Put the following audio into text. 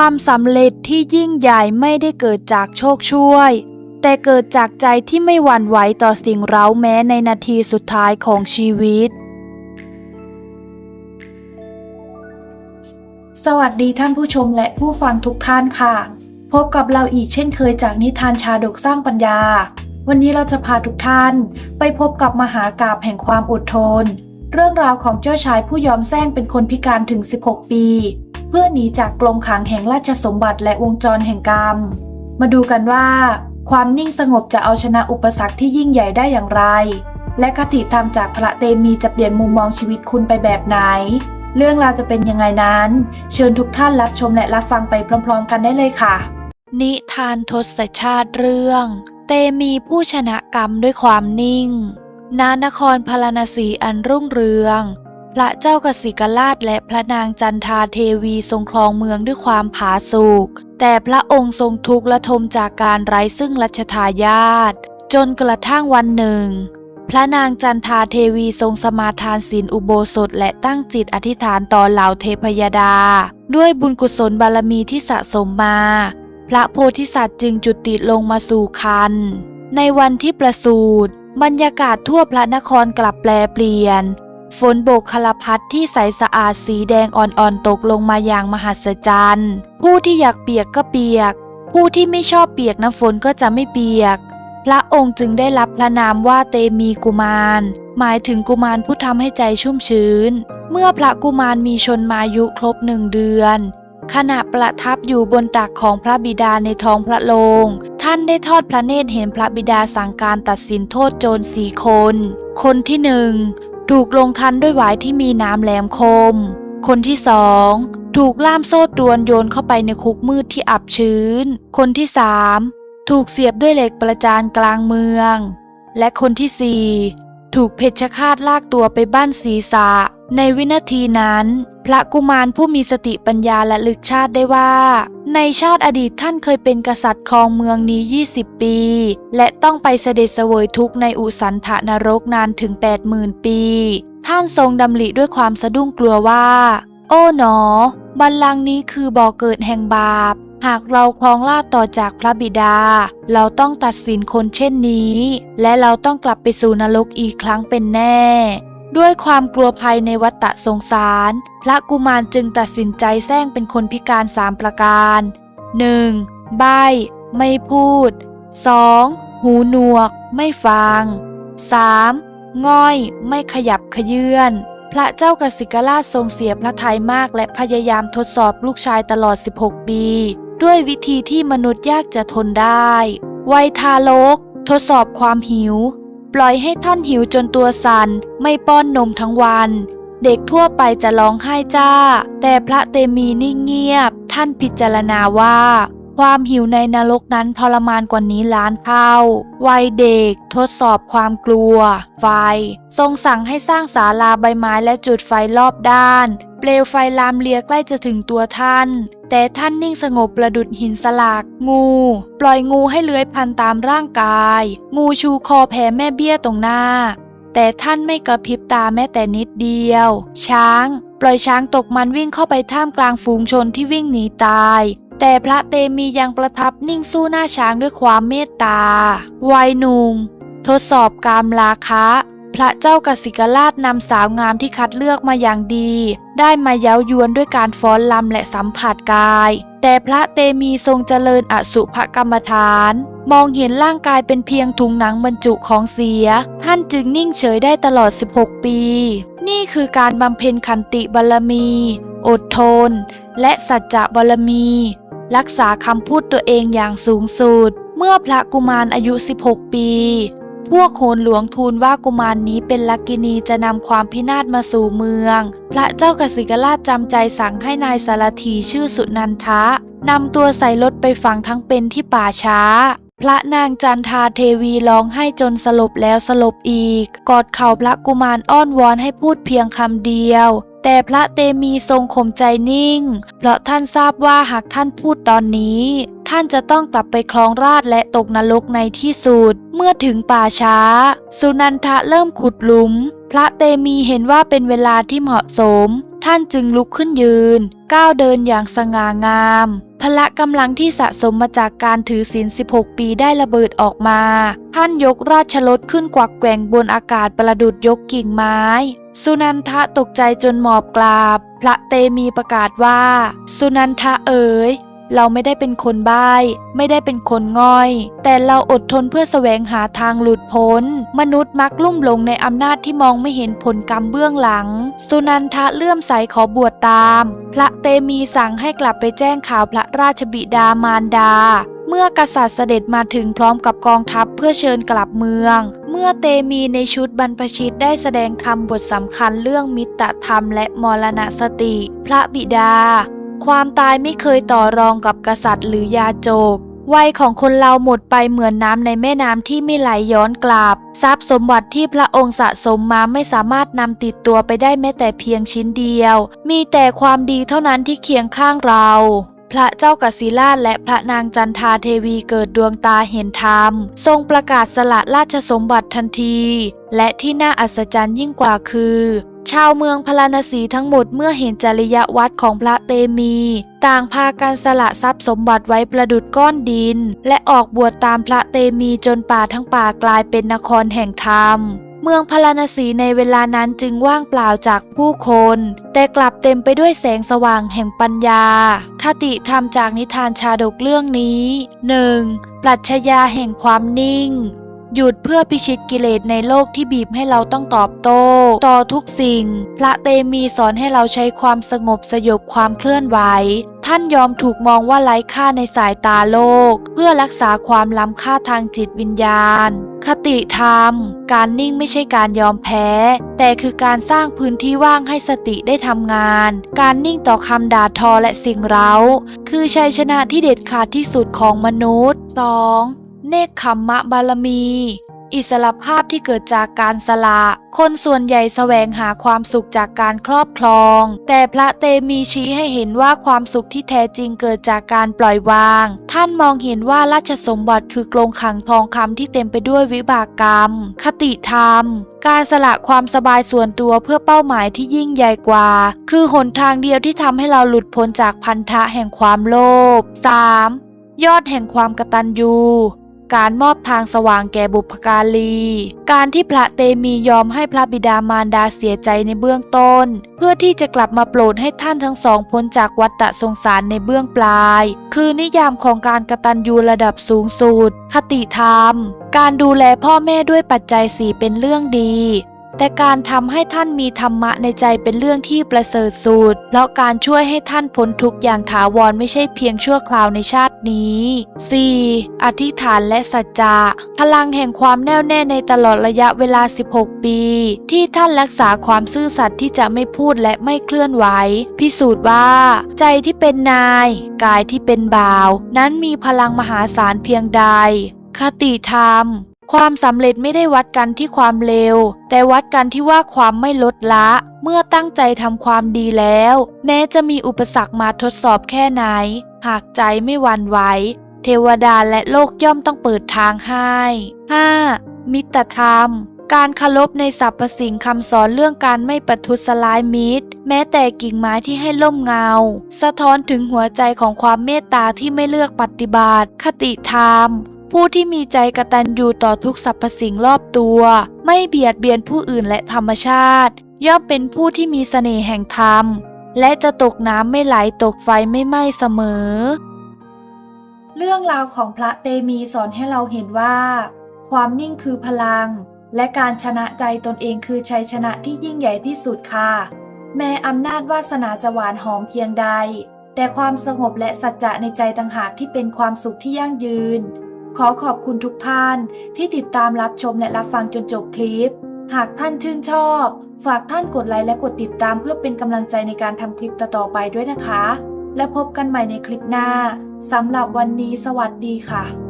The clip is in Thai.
ความสำเร็จที่ยิ่งใหญ่ไม่ได้เกิดจากโชคช่วย แต่เกิดจากใจที่ไม่หวั่นไหวต่อสิ่งเร้าแม้ในนาทีสุดท้ายของชีวิต สวัสดีท่านผู้ชมและผู้ฟังทุกท่านค่ะ พบกับเราอีกเช่นเคยจากนิทานชาดกสร้างปัญญา วันนี้เราจะพาทุกท่าน ไปพบกับมหากาบแห่งความอดทน เรื่องราวของเจ้าชายผู้ยอมแซงเป็นคนพิการถึง 16 ปี พื่อหนีจากกรงขังแห่งราชสมบัติและวงจรแห่งกรรม มาดูกันว่า ความนิ่งสงบจะเอาชนะอุปสรรคที่ยิ่งใหญ่ได้อย่างไร และคติธรรมจากพระเตมีจะเปลี่ยนมุมมองชีวิตคุณไปแบบไหน เรื่องราวจะเป็นยังไงนั้น เชิญทุกท่านรับชมและรับฟังไปพร้อม ๆ กันได้เลยค่ะ นิทานทศชาติเรื่อง เตมีผู้ชนะกรรมด้วยความนิ่งนานครพาราณสีอันรุ่งเรือง พระเจ้ากสิกราชและพระนางจันทาเทวีทรงครองเมืองด้วยความผาสุกแต่พระองค์ทรงทุกข์และทมจากการไร้ซึ่งรัชทายาทจนกระทั่งวันหนึ่ง พระนางจันทาเทวีทรงสมาทานศีลอุโบสถและตั้งจิตอธิษฐานต่อเหล่าเทพยดา ด้วยบุญกุศลบารมีที่สะสมมา พระโพธิสัตว์จึงจุติลงมาสู่คันในวันที่ประสูติบรรยากาศทั่วพระนครกลับแปลเปลี่ยน ฝนโบกคลพัดที่ใสสะอาดสีแดงอ่อนๆตกลงมาอย่างมหัศจรรย์ ผู้ที่อยากเปียกก็เปียก ผู้ที่ไม่ชอบเปียกน้ำฝนก็จะไม่เปียก พระองค์จึงได้รับพระนามว่าเตมีกุมาร หมายถึงกุมารผู้ทำให้ใจชุ่มชื้น เมื่อพระกุมารมีชนมายุครบหนึ่งเดือน ขณะประทับอยู่บนตักของพระบิดาในท้องพระโรงท่านได้ทอดพระเนตรเห็นพระบิดาสั่งการตัดสินโทษโจรสี่คน คนที่หนึ่ง ถูกลงทันด้วยหวายที่มีน้ำแหลมคม คนที่สองถูกล่ามโซ่ตรวนโยนเข้าไปในคุกมืดที่อับชื้น คนที่สามถูกเสียบด้วยเหล็กประจานกลางเมือง และคนที่สี่ถูกเพชฌฆาตลากตัวไปบ้านศีรษะ ในวินาทีนั้น พระกุมารผู้มีสติปัญญาและลึกชาติได้ว่า ในชาติอดีตท่านเคยเป็นกษัตริย์ครองเมืองนี้ 20 ปี และต้องไปเสด็จเสวยทุกข์ในอุสันถนรกนานถึง 80,000 ปี ท่านทรงดำริด้วยความสะดุ้งกลัวว่า โอ้หนอ บัลลังก์นี้คือบ่อเกิดแห่งบาป หากเราครองราชย์ต่อจากพระบิดา เราต้องตัดสินคนเช่นนี้ และเราต้องกลับไปสู่นรกอีกครั้งเป็นแน่ ด้วยความกลัวภัยในวัฏฏะสงสาร พระกุมารจึงตัดสินใจแซงเป็นคนพิการสามประการ 1. ใบไม่พูด 2. หูหนวก ไม่ฟัง 3. ง่อยไม่ขยับขยื่นพระเจ้ากสิกราชทรงเสียพระทัยมากและพยายามทดสอบลูกชายตลอด 16 ปี ด้วยวิธีที่มนุษย์ยากจะทนได้ วัยทารก ทดสอบความหิว ปล่อยให้ท่านหิวจนตัวสัน่นไม่ป้อนนมทั้งวัน เด็กทั่วไปจะร้องไห้จ้า แต่พระเตมีนิ่งเงียบ ท่านพิจารณาว่า ความหิวในนรกนั้นทรมานกว่านี้ล้านเท่า วัยเด็ก ทดสอบความกลัว ไฟ ทรงสั่งให้สร้างศาลาใบไม้และจุดไฟรอบด้าน เปลวไฟลามเลียใกล้จะถึงตัวท่าน แต่ท่านนิ่งสงบประดุดหินสลากงู ปล่อยงูให้เลื้อยพันตามร่างกาย งูชูคอแผ่แม่เบี้ยตรงหน้า แต่ท่านไม่กระพริบตาแม้แต่นิดเดียว ช้าง ปล่อยช้างตกมันวิ่งเข้าไปท่ามกลางฝูงชนที่วิ่งหนีตาย แต่พระเตมียังประทับนิ่งสู้หน้าช้างด้วยความเมตตา วัยหนุ่มทดสอบกามราคะ พระเจ้ากสิกราชนำสาวงามที่คัดเลือกมาอย่างดี ได้มาเย้ายวนด้วยการฟ้อนลำและสัมผัสกาย แต่พระเตมีทรงเจริญอสุภกรรมฐาน มองเห็นร่างกายเป็นเพียงถุงหนังบรรจุของเสีย ท่านจึงนิ่งเฉยได้ตลอด 16 ปี นี่คือการบำเพ็ญขันติบารมี อดทน และสัจจะบารมี รักษาคำพูดตัวเองอย่างสูงสุด เมื่อพระกุมารอายุ 16 ปี พวกโหนหลวงทูลว่ากุมารนนี้เป็นลักกินีจะนำความพินาศมาสู่เมือง พระเจ้ากสิกราชจำใจสั่งให้นายสารถีชื่อสุนันทะนำตัวใส่รถไปฝังทั้งเป็นที่ป่าช้า พระนางจันทาเทวีร้องไห้จนสลบแล้วสลบอีก กอดเข่าพระกุมารอ้อนวอนให้พูดเพียงคำเดียว แต่พระเตมีทรงข่มใจนิ่ง เพราะท่านทราบว่าหากท่านพูดตอนนี้ ท่านจะต้องกลับไปคลองราชและตกนรกในที่สุด เมื่อถึงป่าช้า สุนันทะเริ่มขุดหลุม พระเตมีเห็นว่าเป็นเวลาที่เหมาะสม ท่านจึงลุกขึ้นยืน ก้าวเดินอย่างสง่างาม พละกำลังที่สะสมมาจากการถือศีล 16 ปีได้ระเบิดออกมา ท่านยกราชรถขึ้นกวักแกว่งบนอากาศประดุดยกกิ่งไม้ สุนันทะตกใจจนหมอบกราบ พระเตมีประกาศว่า สุนันทะเอ๋ย เราไม่ได้เป็นคนบ้าไม่ได้เป็นคนง่อย แต่เราอดทนเพื่อแสวงหาทางหลุดพ้น มนุษย์มักลุ่มหลงในอำนาจที่มองไม่เห็นผลกรรมเบื้องหลัง สุนันทะเลื่อมใสขอบวชตาม พระเตมีสั่งให้กลับไปแจ้งข่าวพระราชบิดามารดาเมื่อกษัตริย์เสด็จมาถึงพร้อมกับกองทัพเพื่อเชิญกลับเมือง เมื่อเตมีในชุดบรรพชิตได้แสดงธรรมบทสำคัญเรื่องมิตรธรรมและมรณสติ พระบิดา ความตายไม่เคยต่อรองกับกษัตริย์หรือยาโจก วัยของคนเราหมดไปเหมือนน้ำในแม่น้ำที่ไม่ไหลย้อนกลับ ทรัพย์สมบัติที่พระองค์สะสมมาไม่สามารถนำติดตัวไปได้แม้แต่เพียงชิ้นเดียว มีแต่ความดีเท่านั้นที่เคียงข้างเราพระเจ้ากสิราชและพระนางจันทาเทวีเกิดดวงตาเห็นธรรม ทรงประกาศสละราชสมบัติทันที และที่น่าอัศจรรย์ยิ่งกว่าคือ ชาวเมืองพาราณสีทั้งหมดเมื่อเห็นจริยวัดของพระเตมี ต่างพากันสละทรัพย์สมบัติไว้ประดุดก้อนดิน และออกบวชตามพระเตมีจนป่าทั้งป่ากลายเป็นนครแห่งธรรม เมืองพาราณสีในเวลานั้นจึงว่างเปล่าจากผู้คน แต่กลับเต็มไปด้วยแสงสว่างแห่งปัญญา คติธรรมจากนิทานชาดกเรื่องนี้ 1. ปรัชญาแห่งความนิ่ง หยุดเพื่อพิชิตกิเลสในโลกที่บีบให้เราต้องตอบโต้ ต่อทุกสิ่ง พระเตมีสอนให้เราใช้ความสงบสยบความเคลื่อนไหว ท่านยอมถูกมองว่าไร้ค่าในสายตาโลก เพื่อรักษาความล้ำค่าทางจิตวิญญาณ คติธรรม การนิ่งไม่ใช่การยอมแพ้ แต่คือการสร้างพื้นที่ว่างให้สติได้ทำงาน การนิ่งต่อคำด่าทอและสิ่งเร้า คือชัยชนะที่เด็ดขาดที่สุดของมนุษย์ 2. เนคขมมะบารมี อิสรภาพที่เกิดจากการสละ คนส่วนใหญ่แสวงหาความสุขจากการครอบครอง แต่พระเตมีชี้ให้เห็นว่าความสุขที่แท้จริงเกิดจากการปล่อยวาง ท่านมองเห็นว่าราชสมบัติคือกรงขังทองคำที่เต็มไปด้วยวิบากกรรม คติธรรมการสละความสบายส่วนตัวเพื่อเป้าหมายที่ยิ่งใหญ่กว่า คือหนทางเดียวที่ทำให้เราหลุดพ้นจากพันธะแห่งความโลภ 3. ยอดแห่งความกตัญญู การมอบทางสว่างแก่บุพการี การที่พระเตมียอมให้พระบิดามารดาเสียใจในเบื้องต้น เพื่อที่จะกลับมาโปรดให้ท่านทั้งสองพ้นจากวัฏสงสารในเบื้องปลาย คือนิยามของการกตัญญูระดับสูงสุด คติธรรม การดูแลพ่อแม่ด้วยปัจจัยสี่เป็นเรื่องดี แต่การทำให้ท่านมีธรรมะในใจเป็นเรื่องที่ประเสริฐสุดแล้วการช่วยให้ท่านพ้นทุกข์อย่างถาวรไม่ใช่เพียงชั่วคราวในชาตินี้ 4. อธิษฐานและสัจจะพลังแห่งความแน่วแน่ในตลอดระยะเวลา 16 ปี ที่ท่านรักษาความซื่อสัตย์ที่จะไม่พูดและไม่เคลื่อนไหว พิสูจน์ว่า ใจที่เป็นนาย กายที่เป็นบ่าว นั้นมีพลังมหาศาลเพียงใด คติธรรม ความสำเร็จไม่ได้วัดกันที่ความเร็ว แต่วัดกันที่ว่าความไม่ลดละ เมื่อตั้งใจทำความดีแล้ว แม้จะมีอุปสรรคมาทดสอบแค่ไหน หากใจไม่หวั่นไหวเทวดาและโลกย่อมต้องเปิดทางให้ 5. มิตรธรรม การคารพในสรรพสิ่งคำสอนเรื่องการไม่ประทุษร้ายมิตร แม้แต่กิ่งไม้ที่ให้ล่มเงา สะท้อนถึงหัวใจของความเมตตาที่ไม่เลือกปฏิบัติ คติธรรม ผู้ที่มีใจกตัญญูต่อทุกสรรพสิ่งรอบตัว ไม่เบียดเบียนผู้อื่นและธรรมชาติ ย่อมเป็นผู้ที่มีเสน่ห์แห่งธรรม และจะตกน้ำไม่ไหลตกไฟไม่ไหม้เสมอ เรื่องราวของพระเตมีสอนให้เราเห็นว่า ความนิ่งคือพลัง และการชนะใจตนเองคือชัยชนะที่ยิ่งใหญ่ที่สุดค่ะ แม้อำนาจวาสนาจะหวานหอมเพียงใด แต่ความสงบและสัจจะในใจต่างหากที่เป็นความสุขที่ยั่งยืน ขอขอบคุณทุกท่านที่ติดตามรับชมและรับฟังจนจบคลิป หากท่านชื่นชอบ ฝากท่านกดไลค์และกดติดตามเพื่อเป็นกำลังใจในการทำคลิปต่อๆไปด้วยนะคะ และพบกันใหม่ในคลิปหน้าสำหรับวันนี้สวัสดีค่ะ